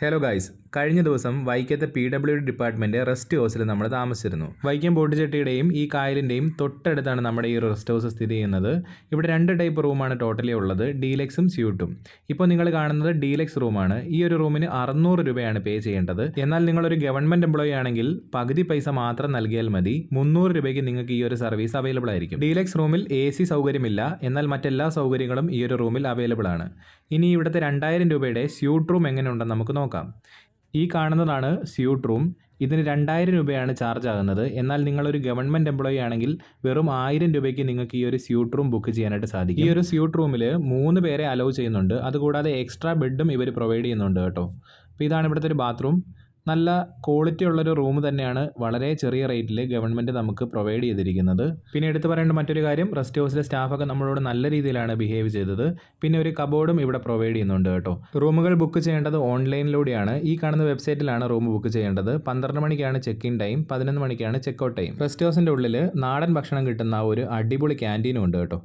Hello guys കഴിഞ്ഞ ദിവസം വൈക്കത്തെ P W D department rest ഹൗസിൽ നമ്മൾ താമസിച്ചിരുന്നു. വൈക്കം ബോട്ടുചെട്ടിയുടെയും ഈ കായലിന്റെയും തൊട്ടടുത്താണ് നമ്മുടെ ഈ റെസ്റ്റ് ഹൗസ് സ്ഥിതി ചെയ്യുന്നത്. ഇവിടെ രണ്ട് ടൈപ്പ് റൂമാണ് ടോട്ടലി ഉള്ളത്. ഡീലക്സും സ്യൂട്ടും ഇപ്പോൾ നിങ്ങൾ കാണുന്നത് ഡീലക്സ് റൂമാണ് ഈ ഒരു റൂമിന് അറുന്നൂറ് രൂപയാണ് പേ ചെയ്യേണ്ടത്. എന്നാൽ നിങ്ങളൊരു ഗവൺമെന്റ് എംപ്ലോയി ആണെങ്കിൽ പകുതി പൈസ മാത്രം നൽകിയാൽ മതി. മുന്നൂറ് രൂപയ്ക്ക് നിങ്ങൾക്ക് ഈ ഒരു സർവീസ് അവൈലബിൾ ആയിരിക്കും. ഡീലക്സ് റൂമിൽ എ സി സൗകര്യമില്ല. എന്നാൽ മറ്റെല്ലാ സൗകര്യങ്ങളും ഈ ഒരു റൂമിൽ അവൈലബിൾ ആണ്. ഇനി ഇവിടുത്തെ രണ്ടായിരം രൂപയുടെ സ്യൂട്ട് റൂം എങ്ങനെയുണ്ടെന്ന് നമുക്ക് നോക്കാം. ഈ കാണുന്നതാണ് സ്യൂട്ട് റൂം. ഇതിന് രണ്ടായിരം രൂപയാണ് ചാർജ് ആകുന്നത്. എന്നാൽ നിങ്ങളൊരു ഗവൺമെന്റ് എംപ്ലോയി ആണെങ്കിൽ വെറും ആയിരം രൂപയ്ക്ക് നിങ്ങൾക്ക് ഈ ഒരു സ്യൂട്ട് റൂം ബുക്ക് ചെയ്യാനായിട്ട് സാധിക്കും. ഈ ഒരു സ്യൂട്ട് റൂമിൽ മൂന്ന് പേരെ അലോവ് ചെയ്യുന്നുണ്ട്. അതുകൂടാതെ എക്സ്ട്രാ ബെഡും ഇവർ പ്രൊവൈഡ് ചെയ്യുന്നുണ്ട് കേട്ടോ. അപ്പോൾ ഇതാണ് ഇവിടുത്തെ ഒരു ബാത്റൂം നല്ല ക്വാളിറ്റി ഉള്ളൊരു റൂം തന്നെയാണ് വളരെ ചെറിയ റേറ്റിൽ ഗവൺമെന്റ് നമുക്ക് പ്രൊവൈഡ് ചെയ്തിരിക്കുന്നത്. പിന്നെ എടുത്തു പറയേണ്ട മറ്റൊരു കാര്യം റെസ്റ്റ് ഹൗസിലെ സ്റ്റാഫൊക്കെ നമ്മളോട് നല്ല രീതിയിലാണ് ബിഹേവ് ചെയ്തത്. പിന്നെ ഒരു കബോർഡും ഇവിടെ പ്രൊവൈഡ് ചെയ്യുന്നുണ്ട് കേട്ടോ. റൂമുകൾ ബുക്ക് ചെയ്യേണ്ടത് ഓൺലൈനിലൂടെയാണ് ഈ കാണുന്ന വെബ്സൈറ്റിലാണ് റൂം ബുക്ക് ചെയ്യേണ്ടത്. പന്ത്രണ്ട് മണിക്കാണ് ചെക്ക് ഇൻ ടൈം പതിനൊന്ന് മണിക്കാണ് ചെക്ക് ഔട്ട് ടൈം റെസ്റ്റ് ഹൗസിന്റെ ഉള്ളിൽ നാടൻ ഭക്ഷണം കിട്ടുന്ന ഒരു അടിപൊളി ക്യാന്റീനും ഉണ്ട് കേട്ടോ.